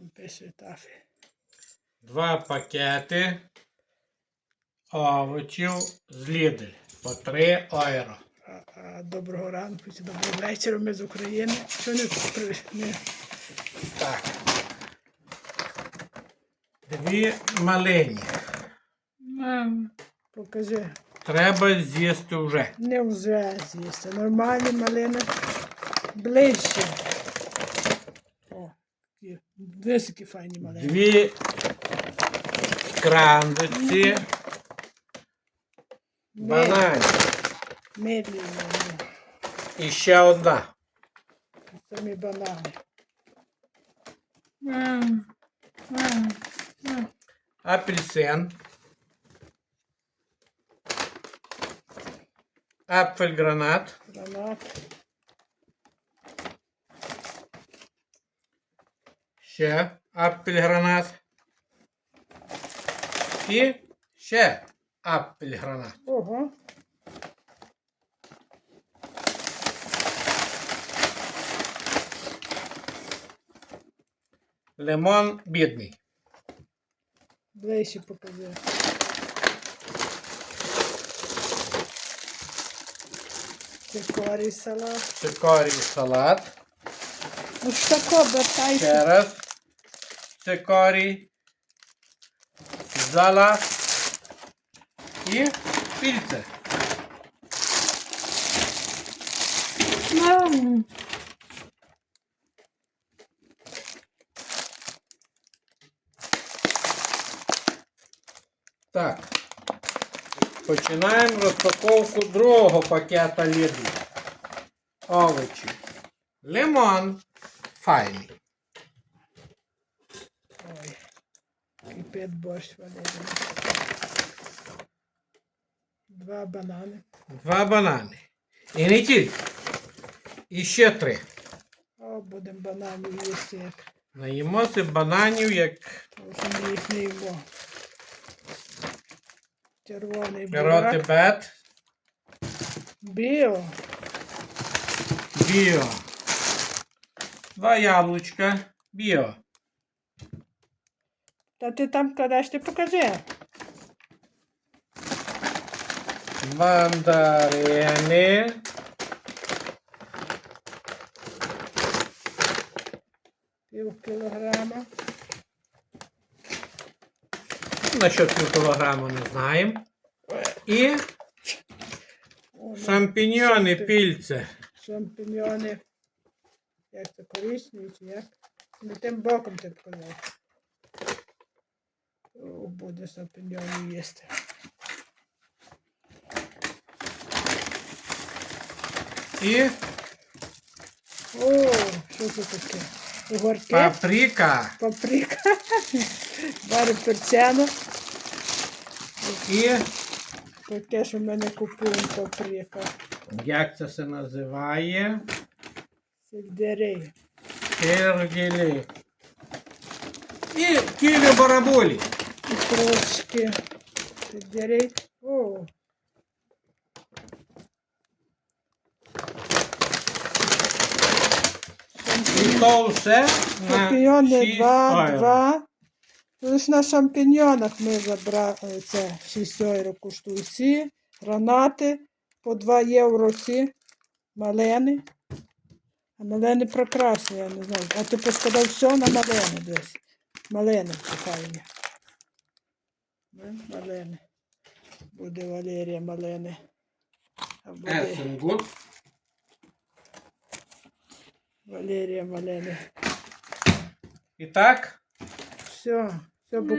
Там пише тафі. Два пакети овочів з Lidl по 3 євро. А, а доброго ранку чи доброго вечора ми з України. Що не, не Так. Дві малині. Мам, покажи. Треба з'їсти вже. Не вже з'їсти. Нормальні малини. Ближче. О, які файні малини. Дві крандиці. Банані. Медленно. І ще одна. Самі банани. Мам. Апельсин. Апфельгранат. Гранат. Ще апельгранат. І ще апельгранат. Ого. Лимон бідний. Ближче покажи. Цикорій салат. Цикорій салат. Ж тако, Ще раз. Цикорій. Салат. І пільце. Так. Починаємо розпаковку другого пакета Lidl. Овочі. Лимон. Файний. Кипить борщ варений. Два банани. Два банани. І не тільки. І ще три. О, будемо бананів їсти, як Наїмося бананів, як ми їх не їмо. Червоний бурак. бет, Біо. біо. Два яблучка, біо. Та ти там кладеш, ти покажи. Мандарини. Пів кілограма. Насчет пів кілограму не знаємо. І О, ну, шампіньйони, шампі- пільце. Шампіньйони. Як це коричневі чи як? Не тим боком ти показав. Буде шампіньйони їсти. І О, що це таке? Огорки? паприка. Паприка. Бари перцяно. І Таке, що ми не купуємо паприка. як це се називає? Сельдерей. Сергілі. І кілі бараболі. І трошки сельдерей. О, І то все 6 два, два. Лише на шампіньйонах ми забрали це 6 євро коштують ці, гранати по 2 євро ці, малини. А малини прекрасні, я не знаю. А ти поскладав все на малини десь. Малини файні. Ну, Малини. Буде Валерія Малене. Есенгут. Валерія малини. І так, Все, все, бу-